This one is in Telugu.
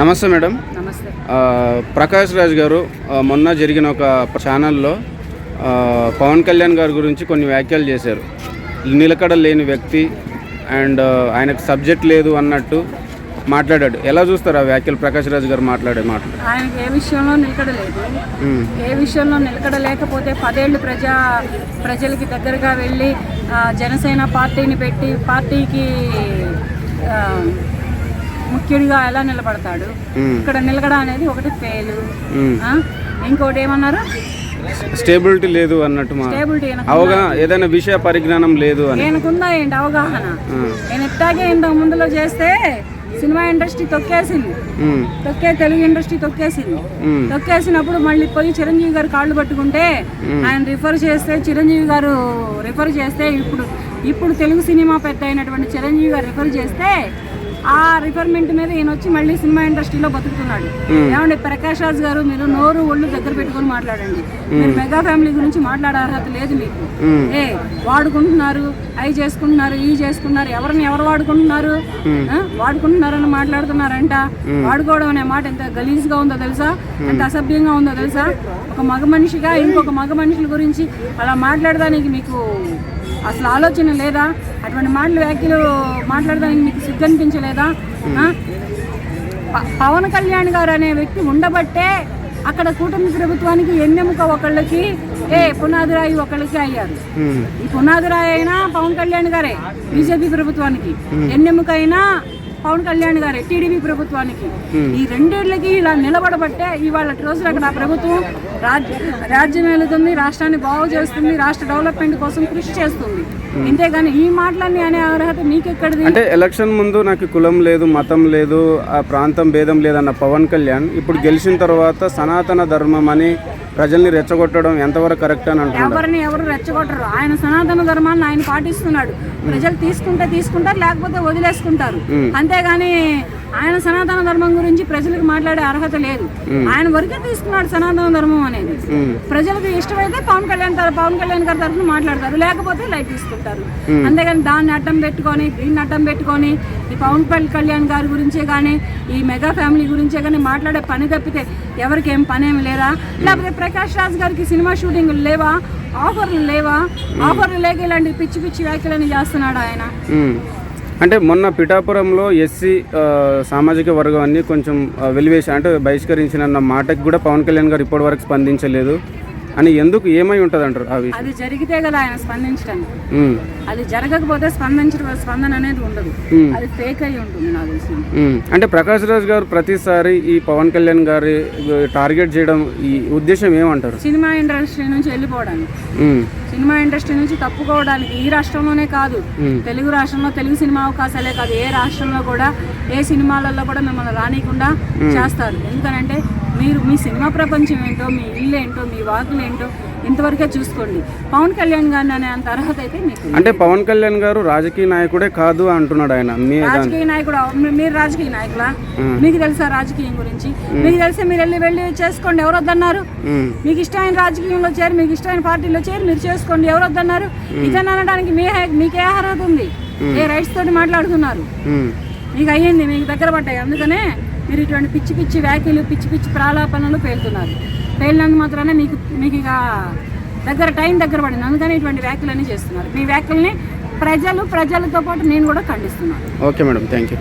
నమస్తే మేడం. నమస్తే. ప్రకాష్ రాజ్ గారు మొన్న జరిగిన ఒక ఛానల్లో పవన్ కళ్యాణ్ గారి గురించి కొన్ని వ్యాఖ్యలు చేశారు. నిలకడ లేని వ్యక్తి అండ్ ఆయనకు సబ్జెక్ట్ లేదు అన్నట్టు మాట్లాడాడు. ఎలా చూస్తారు ఆ వ్యాఖ్యలు? ప్రకాష్ రాజ్ గారు మాట్లాడే మాటలు. ఆయనకి ఏ విషయంలో నిలకడలేదు ఏ విషయంలో నిలకడ లేకపోతే పదేళ్ళు ప్రజా ప్రజలకి దగ్గరగా వెళ్ళి జనసేన పార్టీని పెట్టి పార్టీకి ముఖ్యుడిగా ఎలా నిలబడతాడు? ఇక్కడ నిలకడ అనేది ఒకటి ఫెయిల్. ఇంకోటి ఏమన్నారు? స్టేబిలిటీ లేదు అన్నట్టు అవగాహన ఏదైనా విషయ పరిజ్ఞానం లేదు అని. ఏంటి అవగాహన? నేను ఎట్టాగే ఇంతకు ముందులో చేస్తే సినిమా ఇండస్ట్రీ తొక్కేసింది. తొక్కే తెలుగు ఇండస్ట్రీ తొక్కేసింది. తొక్కేసినప్పుడు మళ్ళీ పోయి చిరంజీవి గారు కాళ్ళు పట్టుకుంటే ఆయన రిఫర్ చేస్తే చిరంజీవి గారు రిఫర్ చేస్తే ఇప్పుడు ఇప్పుడు తెలుగు సినిమా పెద్ద అయినటువంటి చిరంజీవి గారు రిఫర్ చేస్తే ఆ రిఫర్మెంట్ మీద ఈయన వచ్చి మళ్ళీ సినిమా ఇండస్ట్రీలో బతుకుతున్నాడు. ఏమండి ప్రకాష్ రాజ్ గారు మీరు నోరు ఒళ్ళు దగ్గర పెట్టుకొని మాట్లాడండి. మీరు మెగా ఫ్యామిలీ గురించి మాట్లాడే అర్హత లేదు మీకు. ఏ వాడుకుంటున్నారు అవి చేసుకుంటున్నారు ఇవి చేసుకుంటున్నారు ఎవరిని ఎవరు వాడుకుంటున్నారు? వాడుకుంటున్నారని మాట్లాడుతున్నారంట. వాడుకోవడం అనే మాట ఎంత గలీజ్గా ఉందో తెలుసా? ఎంత అసభ్యంగా ఉందో తెలుసా? ఒక మగ మనిషిగా ఇంకొక మగ మనుషుల గురించి అలా మాట్లాడడానికి మీకు అసలు ఆలోచన లేదా? అటువంటి మాటలు వ్యాఖ్యలు మాట్లాడడానికి మీకు సిగ్గు అనిపించలేదా? పవన్ కళ్యాణ్ గారు అనే వ్యక్తి ఉండబట్టే అక్కడ కూటమి ప్రభుత్వానికి ఎన్నెముక ఒకళ్ళకి ఏ పునాదిరాయి ఒకళ్ళకి అయ్యారు. ఈ పునాదిరాయి అయినా పవన్ కళ్యాణ్ గారే బీజేపీ ప్రభుత్వానికి. ఎన్నెముక అయినా పవన్ కళ్యాణ్ గారే టీడీపీ ప్రభుత్వానికి. ఈ రెండేళ్ళకి ఇలా నిలబడబట్టే ఇవాళ రోజులు అక్కడ ప్రభుత్వం రాజ్య రాజ్యం వెళుతుంది రాష్ట్రాన్ని బాగు చేస్తుంది రాష్ట్ర డెవలప్మెంట్ కోసం కృషి చేస్తుంది. ఇంతేగాని ఈ మాటలన్నీ అనే అర్హత మీకెక్కడిది? అంటే ఎలక్షన్ ముందు నాకు కులం లేదు మతం లేదు ఆ ప్రాంతం భేదం లేదన్న పవన్ కళ్యాణ్ ఇప్పుడు గెలిచిన తర్వాత సనాతన ధర్మం అని ప్రజల్ని రెచ్చగొట్టడం ఎంతవరకు కరెక్ట్ అని అంటున్నాడు ఎవరిని ఎవరు రెచ్చగొట్టరు. ఆయన సనాతన ధర్మాన్ని ఆయన పాటిస్తున్నాడు. ప్రజలు తీసుకుంటే తీసుకుంటారు లేకపోతే వదిలేసుకుంటారు. అంతేగాని ఆయన సనాతన ధర్మం గురించి ప్రజలకు మాట్లాడే అర్హత లేదు. ఆయన వరకే తీసుకున్నాడు సనాతన ధర్మం అనేది. ప్రజలకు ఇష్టమైతే పవన్ కళ్యాణ్ తర- పవన్ కళ్యాణ్ గారి తరఫున మాట్లాడతారు. లేకపోతే లైట్ తీసుకుంటారు. అంతేగాని దాన్ని అడ్డం పెట్టుకొని దీన్ని అడ్డం పెట్టుకొని ఈ పవన్ కళ్యాణ్ గారి గురించే కానీ ఈ మెగా ఫ్యామిలీ గురించే కానీ మాట్లాడే పని తప్పితే ఎవరికి ఏం పని ఏమి లేదా లేకపోతే ప్రకాష్ రాజ్ గారికి సినిమా షూటింగ్లు లేవా? ఆఫర్లు లేవా? ఆఫర్లు లేక ఇలాంటి పిచ్చి పిచ్చి వ్యాఖ్యలని చేస్తున్నాడు ఆయన. అంటే మొన్న పిఠాపురంలో ఎస్సీ సామాజిక వర్గాన్ని కొంచెం వెలివేసి అంటే బహిష్కరించిన మాటకి కూడా పవన్ కళ్యాణ్ గారు ఇప్పటివరకు స్పందించలేదు. అని ఎందుకు ఏమై ఉంటుంది అంటారు విషయం? అది జరిగితే కదా ఆయన స్పందించడానికి ఉమ్, అది జరగకపోతే స్పందించడం స్పందన అనేది ఉండదు. అది ఫేక్ అయి ఉంటుంది నాకు తెలిసి. అంటే ప్రకాష్ రాజ్ గారు ప్రతిసారి ఈ పవన్ కళ్యాణ్ గారి టార్గెట్ చేయడం ఈ ఉద్దేశం ఏమంటారు? సినిమా ఇండస్ట్రీ నుంచి వెళ్ళిపోవడానికి. సినిమా ఇండస్ట్రీ నుంచి తప్పుకోవడానికి ఈ రాష్ట్రంలోనే కాదు. తెలుగు రాష్ట్రంలో తెలుగు సినిమా అవకాశాలే కాదు. ఏ రాష్ట్రంలో కూడా ఏ సినిమాలలో కూడా మిమ్మల్ని రానియకుండా చేస్తారు. ఎందుకనంటే మీరు మీ సినిమా ప్రపంచం ఏంటో మీ ఇల్లు ఏంటో మీ వాకులు ఏంటో ఇంతవరకే చూసుకోండి. పవన్ కళ్యాణ్ గారిని అనే అంత అర్హత అయితే మీకు. అంటే పవన్ కళ్యాణ్ గారు రాజకీయ నాయకుడే కాదు అంటున్నాడు ఆయన. రాజకీయ నాయకుడు మీరు రాజకీయ నాయకులా? మీకు తెలుసా రాజకీయం గురించి? మీకు తెలిస్తే మీరు వెళ్ళి వెళ్ళి చేసుకోండి ఎవరు వద్దన్నారు? మీకు ఇష్టమైన రాజకీయంలో చేరి మీకు ఇష్టమైన పార్టీలో చేరి మీరు చేసుకోండి ఎవరు వద్దన్నారు? ఇదని అనడానికి మీ మీకే అర్హత ఉంది. ఏ రైట్స్ తోటి మాట్లాడుతున్నారు? మీకు అయ్యింది మీకు దగ్గర పడ్డాయి అందుకనే మీరు ఇటువంటి పిచ్చి పిచ్చి వ్యాఖ్యలు పిచ్చి పిచ్చి ప్రాలాపనలు పేలుతున్నారు. పేలినందు మాత్రమే మీకు మీకు ఇక దగ్గర టైం దగ్గర పడింది. అందుకని ఇటువంటి వ్యాఖ్యలన్నీ చేస్తున్నారు. మీ వ్యాఖ్యల్ని ప్రజలు ప్రజలతో పాటు నేను కూడా ఖండిస్తున్నాను. Okay madam. Thank you